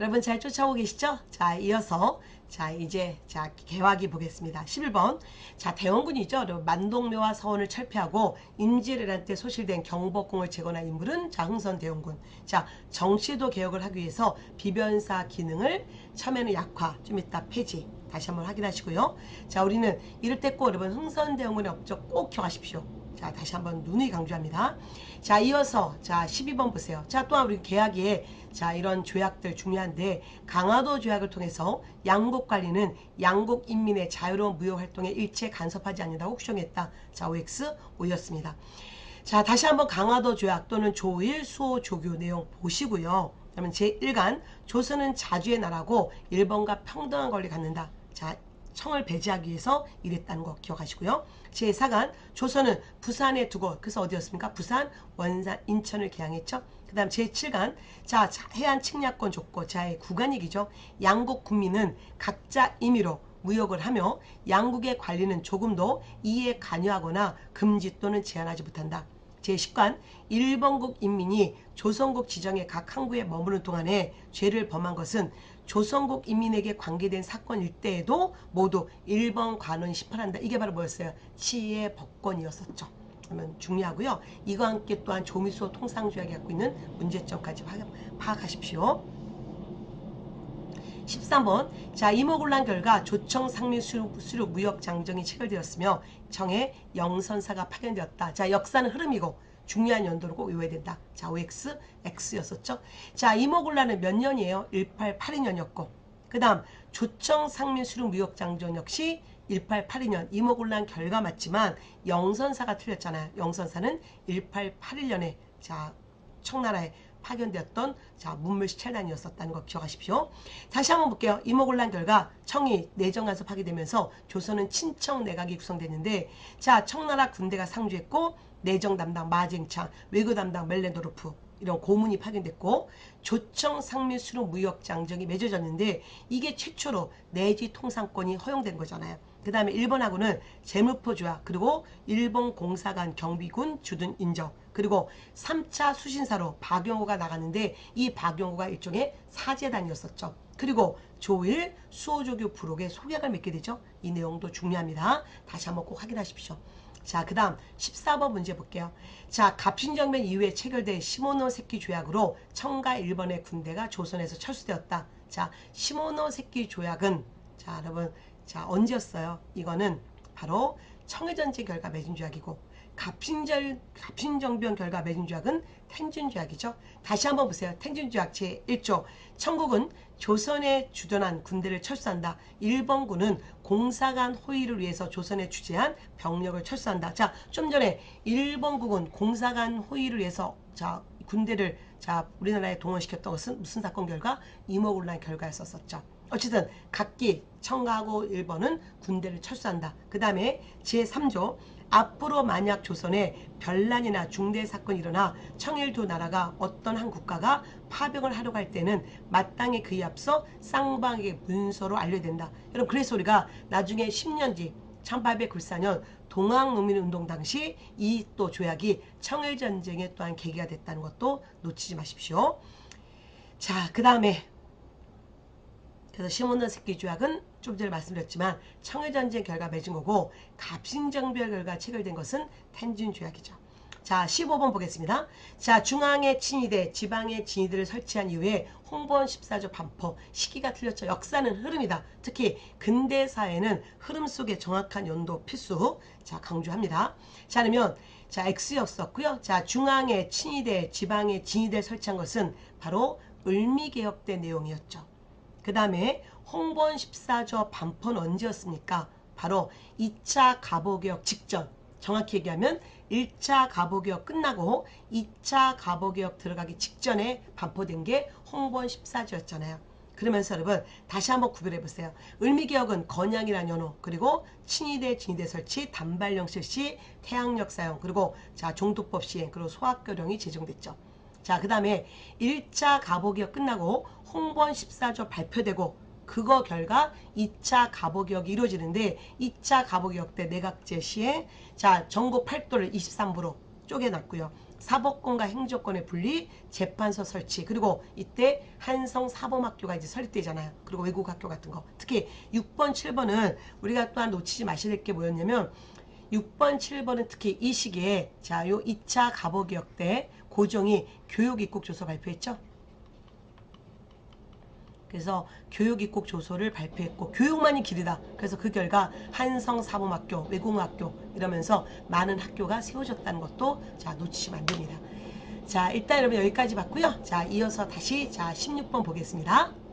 여러분 잘 쫓아오고 계시죠? 자, 이어서 자, 이제 자, 개화기 보겠습니다. 11번. 자, 대원군이죠. 만동묘와 서원을 철폐하고 임지례란 때 소실된 경복궁을 재건한 인물은 자, 흥선 대원군. 자, 정치도 개혁을 하기 위해서 비변사 기능을 처음에는 약화, 좀 이따 폐지. 다시 한번 확인하시고요. 자, 우리는 이럴 때 꼭 여러분 흥선 대원군의 업적 꼭 기억하십시오. 자, 다시 한번 눈이 강조합니다. 자, 이어서 자, 12번 보세요. 자, 또한 우리 계약에 자, 이런 조약들 중요한데 강화도 조약을 통해서 양국 관리는 양국 인민의 자유로운 무역 활동에 일체 간섭하지 않는다고 규정했다. 자, OX 오였습니다. 자, 다시 한번 강화도 조약 또는 조일 수호 조교 내용 보시고요. 그러면 제1간 조선은 자주의 나라고 일본과 평등한 권리 갖는다. 자, 청을 배제하기 위해서 이랬다는 거 기억하시고요. 제4간 조선은 부산에 두고 그래서 어디였습니까? 부산, 원산, 인천을 개항했죠. 그 다음 제7간 자 해안 측량권 줬고 자의 구간이기죠. 양국 국민은 각자 임의로 무역을 하며 양국의 관리는 조금도 이에 관여하거나 금지 또는 제한하지 못한다. 제10관 일본국 인민이 조선국 지정의 각 항구에 머무는 동안에 죄를 범한 것은 조선국 인민에게 관계된 사건일 때에도 모두 일본 관원이 심판한다. 이게 바로 뭐였어요? 치의 법권이었었죠. 그러면 중요하고요. 이와 함께 또한 조미소 통상조약이 갖고 있는 문제점까지 파악하십시오. 13번 자 이모군란 결과 조청 상민 수륙 무역 장정이 체결되었으며 청에 영선사가 파견되었다. 자 역사는 흐름이고 중요한 연도로 꼭 외워야 된다. 자, OX, X였었죠. 자, 이모굴라는 몇 년이에요? 1882년이었고. 그 다음, 조청 상민 수륙 무역장전 역시 1882년 이모굴란 결과 맞지만 영선사가 틀렸잖아요. 영선사는 1881년에 자 청나라에 파견되었던 자 문물 시 찰단이었었다는 거 기억하십시오. 다시 한번 볼게요. 이모곤란 결과 청이 내정간서 파괴되면서 조선은 친청 내각이 구성됐는데 자 청나라 군대가 상주했고 내정 담당 마쟁창, 외교 담당 멜렌도르프 이런 고문이 파견됐고 조청 상민 수로 무역 장정이 맺어졌는데 이게 최초로 내지 통상권이 허용된 거잖아요. 그 다음에 일본하고는 재무포 조약 그리고 일본 공사관 경비군 주둔 인정 그리고 3차 수신사로 박용호가 나갔는데 이 박용호가 일종의 사제단이었었죠. 그리고 조일 수호조교 부록의 소약을 맺게 되죠. 이 내용도 중요합니다. 다시 한번 꼭 확인하십시오. 자, 그 다음 14번 문제 볼게요. 자, 갑신정변 이후에 체결된 시모노세키 조약으로 청가 일본의 군대가 조선에서 철수되었다. 자, 시모노세키 조약은 자, 여러분 자, 언제였어요? 이거는 바로 청해전쟁 결과 맺은 조약이고 갑신절, 갑신정변 결과 맺은 조약은 텐준조약이죠. 다시 한번 보세요. 텐준조약 제1조 청국은 조선에 주둔한 군대를 철수한다. 일본군은 공사관 호의를 위해서 조선에 주재한 병력을 철수한다. 자, 좀 전에 일본국은 공사관 호의를 위해서 자 군대를 자 우리나라에 동원시켰던 것은 무슨 사건 결과 이모군란 결과였었죠. 어쨌든 각기 청가하고 일본은 군대를 철수한다. 그 다음에 제3조 앞으로 만약 조선에 별난이나 중대 사건이 일어나 청일 두 나라가 어떤 한 국가가 파병을 하려고 할 때는 마땅히 그에 앞서 쌍방에게 문서로 알려야 된다. 여러분 그래서 우리가 나중에 10년 뒤 1894년 동학농민운동 당시 이 또 조약이 청일전쟁에 또한 계기가 됐다는 것도 놓치지 마십시오. 자, 그 다음에 그래서 시몬노 새끼 조약은 좀 전에 말씀드렸지만 청일전쟁 결과 맺은 거고 갑신정별 결과 체결된 것은 텐준 조약이죠. 자 15번 보겠습니다. 자 중앙에 친위대 지방에 진위대를 설치한 이후에 홍보원 14조 반포 시기가 틀렸죠. 역사는 흐름이다. 특히 근대사에는 흐름 속에 정확한 연도 필수 자 강조합니다. 자 그러면 자 X였었고요. 자 중앙에 친위대 지방에 진위대 설치한 것은 바로 을미개혁 때 내용이었죠. 그 다음에 홍보원 14조 반포는 언제였습니까? 바로 2차 가보개혁 직전 정확히 얘기하면 1차 가보개혁 끝나고 2차 가보개혁 들어가기 직전에 반포된 게 홍보원 14조였잖아요. 그러면서 여러분 다시 한번 구별해 보세요. 을미개혁은 건양이라는 연호 그리고 친위대 진위대 설치 단발령 실시 태양력 사용 그리고 자 종독법 시행 그리고 소학교령이 제정됐죠. 자, 그 다음에 1차 가보기업 끝나고 홍보원 14조 발표되고 그거 결과 2차 가보기업이 이루어지는데 2차 가보기업 때 내각 제 시에 자 전국 8도를 23부로 쪼개놨고요. 사법권과 행정권의 분리, 재판소 설치, 그리고 이때 한성 사범학교가 이제 설립되잖아요. 그리고 외국 학교 같은 거. 특히 6번, 7번은 우리가 또한 놓치지 마셔야 될 게 뭐였냐면 6번, 7번은 특히 이 시기에 자, 요 2차 갑오개혁 때 고종이 교육 입국 조서 발표했죠. 그래서 교육 입국 조서를 발표했고 교육만이 길이다. 그래서 그 결과 한성 사범학교, 외국어학교 이러면서 많은 학교가 세워졌다는 것도 자 놓치시면 안 됩니다. 자 일단 여러분 여기까지 봤고요. 자 이어서 다시 자 16번 보겠습니다.